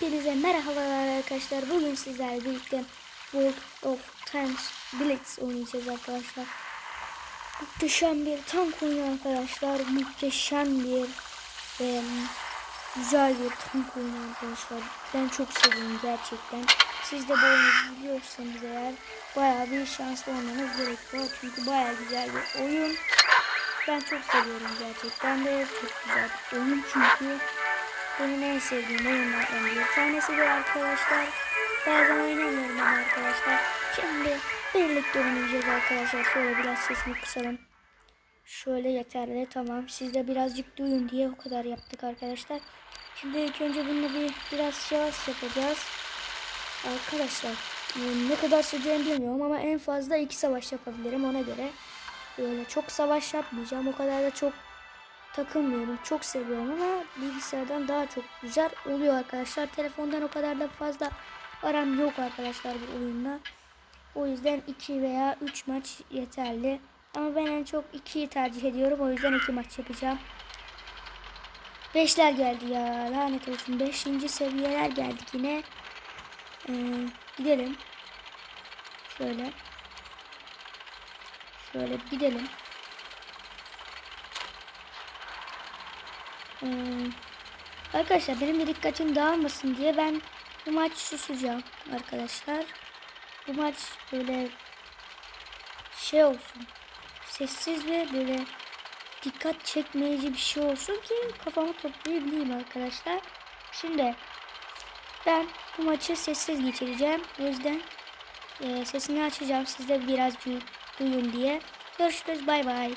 Hepinize merhabalar arkadaşlar. Bugün sizlerle birlikte World of Tanks Blitz oynayacağız arkadaşlar. Muhteşem bir tank oyunu arkadaşlar. Muhteşem bir ve güzel bir tank oyunu arkadaşlar. Ben çok seviyorum gerçekten. Siz de bu oyunu biliyorsanız eğer bayağı bir şanslı olmanız gerekiyor. Çünkü bayağı güzel bir oyun. Ben çok seviyorum gerçekten de çok güzel bir oyun çünkü. Benim en sevdiğim oyunlardan bir tanesidir arkadaşlar. Bazen oynamıyorum ama arkadaşlar. Şimdi birlikte oynayacağız arkadaşlar. Şöyle biraz sesini kısalım. Şöyle yeterli tamam. Siz de birazcık duyun diye o kadar yaptık arkadaşlar. Şimdi ilk önce bunu bir biraz yavaş yapacağız. Arkadaşlar ne kadar süreceğini bilmiyorum ama en fazla iki savaş yapabilirim ona göre. Böyle çok savaş yapmayacağım. O kadar da çok takılmıyorum. Çok seviyorum ama bilgisayardan daha çok güzel oluyor arkadaşlar. Telefondan o kadar da fazla aram yok arkadaşlar bu oyunla. O yüzden 2 veya 3 maç yeterli. Ama ben en çok 2'yi tercih ediyorum. O yüzden 2 maç yapacağım. 5'ler geldi ya. Lanet olsun. 5. seviyeler geldik yine. Ee, gidelim. Şöyle. Şöyle gidelim. Ee, arkadaşlar benim de dikkatim dağılmasın diye ben bu maç susacağım arkadaşlar. Bu maç böyle şey olsun. Sessiz ve böyle dikkat çekmeyici bir şey olsun ki kafamı toplayabileyim arkadaşlar. Şimdi ben bu maçı sessiz geçireceğim. O yüzden e, sesini açacağım. Siz de biraz duyun diye. Görüşürüz. Bay bay.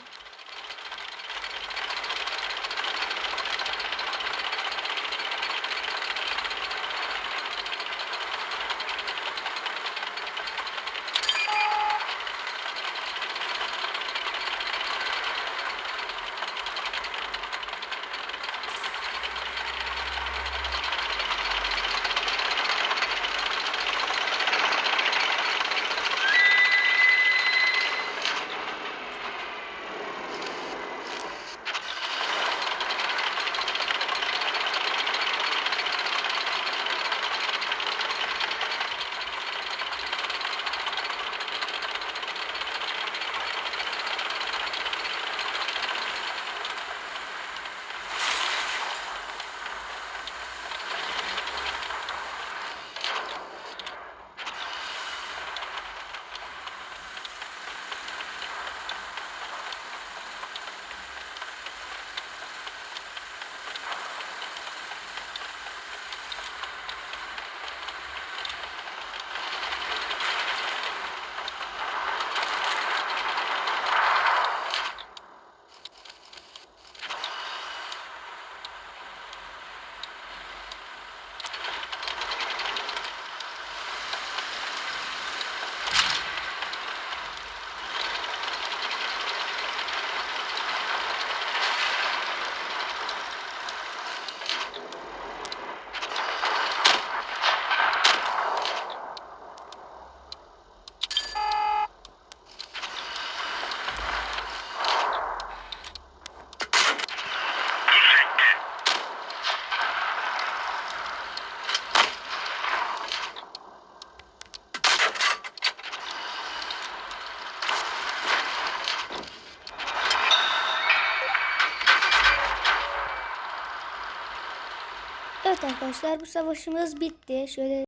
Evet arkadaşlar bu savaşımız bitti. Şöyle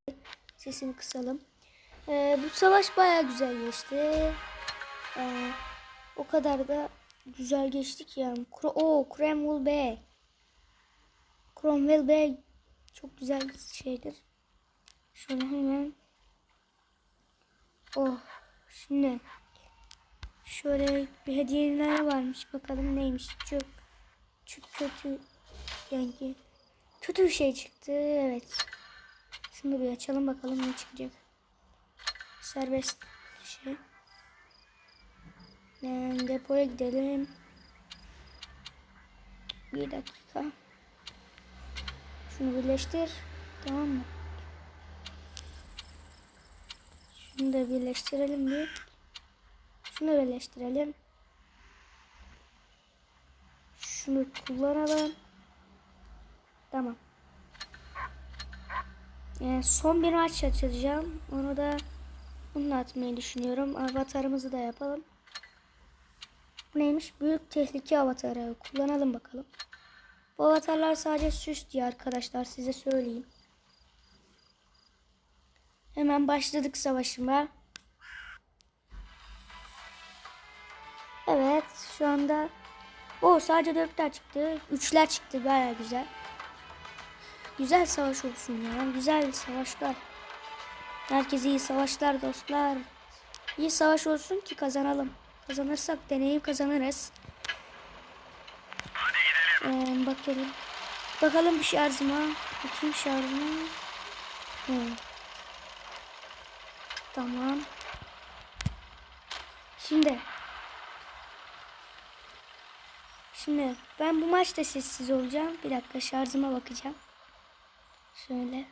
sesini kısalım. Ee, bu savaş baya güzel geçti. Ee, o kadar da güzel geçti ki yani. Kro o Cromwell Bey. Cromwell Bey çok güzel bir şeydir. Şöyle hemen. Oh şimdi şöyle bir hediyeler varmış. Bakalım neymiş. Çok çok kötü yani Kötü bir şey çıktı. Evet. Şunu bir açalım bakalım ne çıkacak. Serbest şey. Yani depoya gidelim. Bir dakika. Şunu birleştir. Tamam mı? Şunu da birleştirelim bir. Şunu birleştirelim. Şunu kullanalım. Tamam. Ee, son bir maç açacağım. Onu da bununla atmayı düşünüyorum. Avatarımızı da yapalım. Bu neymiş? Büyük tehlike avatarı. Kullanalım bakalım. Bu avatarlar sadece süs diye arkadaşlar size söyleyeyim. Hemen başladık savaşıma. Evet şu anda o sadece dörtler çıktı. Üçler çıktı gaya güzel. Güzel savaş olsun ya. Güzel savaşlar. Herkese iyi savaşlar dostlar. İyi savaş olsun ki kazanalım. Kazanırsak deneyim kazanırız. Ee, bakalım. Bakalım bir şarjıma. Bakayım şarjıma. Hı. Tamam. Şimdi. Şimdi ben bu maçta sessiz olacağım. Bir dakika şarjıma bakacağım. Şöyle.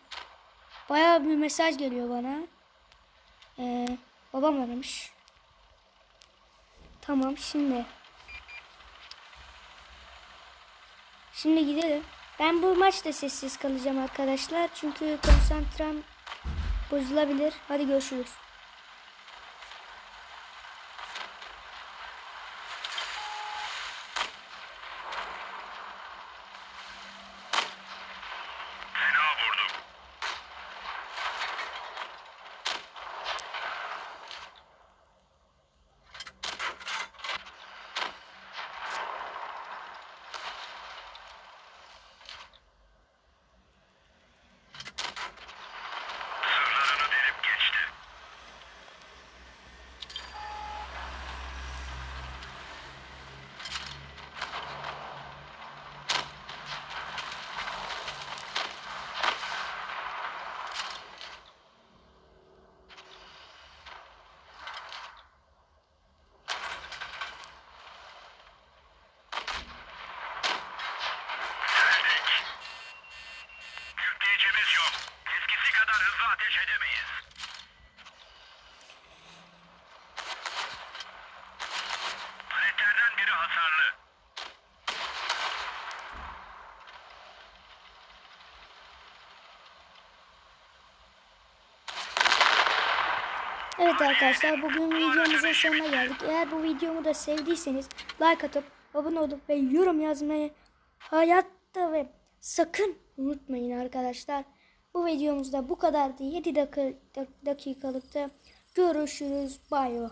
Bayağı bir mesaj geliyor bana. Ee, babam aramış. Tamam şimdi. Şimdi gidelim. Ben bu maçta sessiz kalacağım arkadaşlar. Çünkü konsantrem bozulabilir. Hadi görüşürüz. Ateş edemeyiz. Paletlerden biri hasarlı. Evet arkadaşlar bugün videomuzun sonuna geldik. Eğer bu videomu da sevdiyseniz like atıp abone olup ve yorum yazmayı hayatta ve sakın unutmayın arkadaşlar. Bu videomuzda bu kadardı. 7 dakika, dakikalıkta görüşürüz. Bye.